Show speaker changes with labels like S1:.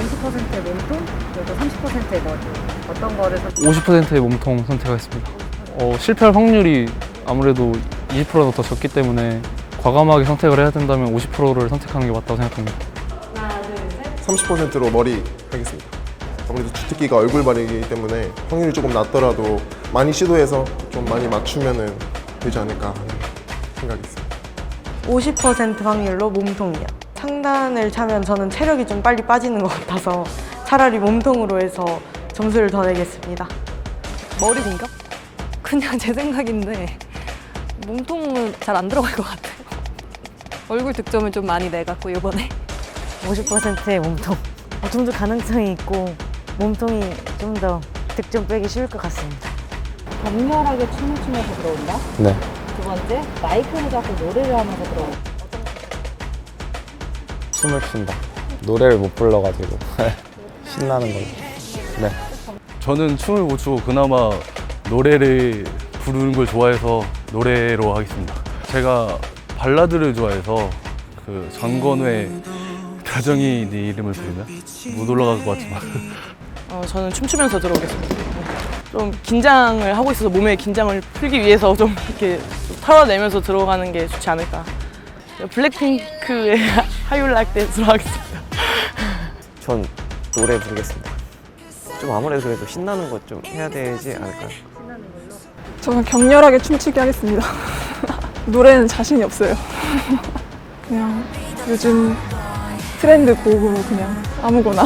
S1: 50%의 몸통 그리고 30%의 머리 어떤 거를 선
S2: 50%의 몸통 선택하겠습니다. 어, 실패할 확률이 아무래도 20%가 더 적기 때문에 과감하게 선택을 해야 된다면 50%를 선택하는 게 맞다고 생각합니다.
S3: 30%로 머리 하겠습니다. 아무래도 주특기가 얼굴발이기 때문에 확률이 조금 낮더라도 많이 시도해서 좀 많이 맞추면은 되지 않을까 하는 생각이 있습니다.
S4: 50% 확률로 몸통이요. 상단을 차면 저는 체력이 좀 빨리 빠지는 것 같아서 차라리 몸통으로 해서 점수를 더 내겠습니다.
S5: 머리인가? 그냥 제 생각인데 몸통은 잘 안 들어갈 것 같아요. 얼굴 득점을 좀 많이 내갖고 이번에
S6: 50%의 몸통. 어, 좀더 가능성이 있고 몸통이 좀 더 득점 빼기 쉬울 것 같습니다.
S1: 격렬하게 춤을 추면서 들어온다
S2: 네.
S1: 두 번째 마이크를 잡고 노래를 하면서 들어온다
S7: 춤을 춘다. 노래를 못 불러가지고 신나는 걸로. 네.
S8: 저는 춤을 못 추고 그나마 노래를 부르는 걸 좋아해서 노래로 하겠습니다. 제가 발라드를 좋아해서 그 장건회 다정이 네 이름을 부르면 못 올라갈 것 같지만
S4: 어, 저는 춤추면서 들어오겠습니다. 좀 긴장을 하고 있어서 몸의 긴장을 풀기 위해서 좀 이렇게 좀 털어내면서 들어가는 게 좋지 않을까. 블랙핑크의 Like That으로 하겠습니다.
S9: 전 노래 부르겠습니다. 좀 아무래도 그래도 신나는 것 좀 해야 되지 않을까요?
S10: 저는 격렬하게 춤추게 하겠습니다. 노래는 자신이 없어요. 그냥 요즘 트렌드 곡으로 그냥 아무거나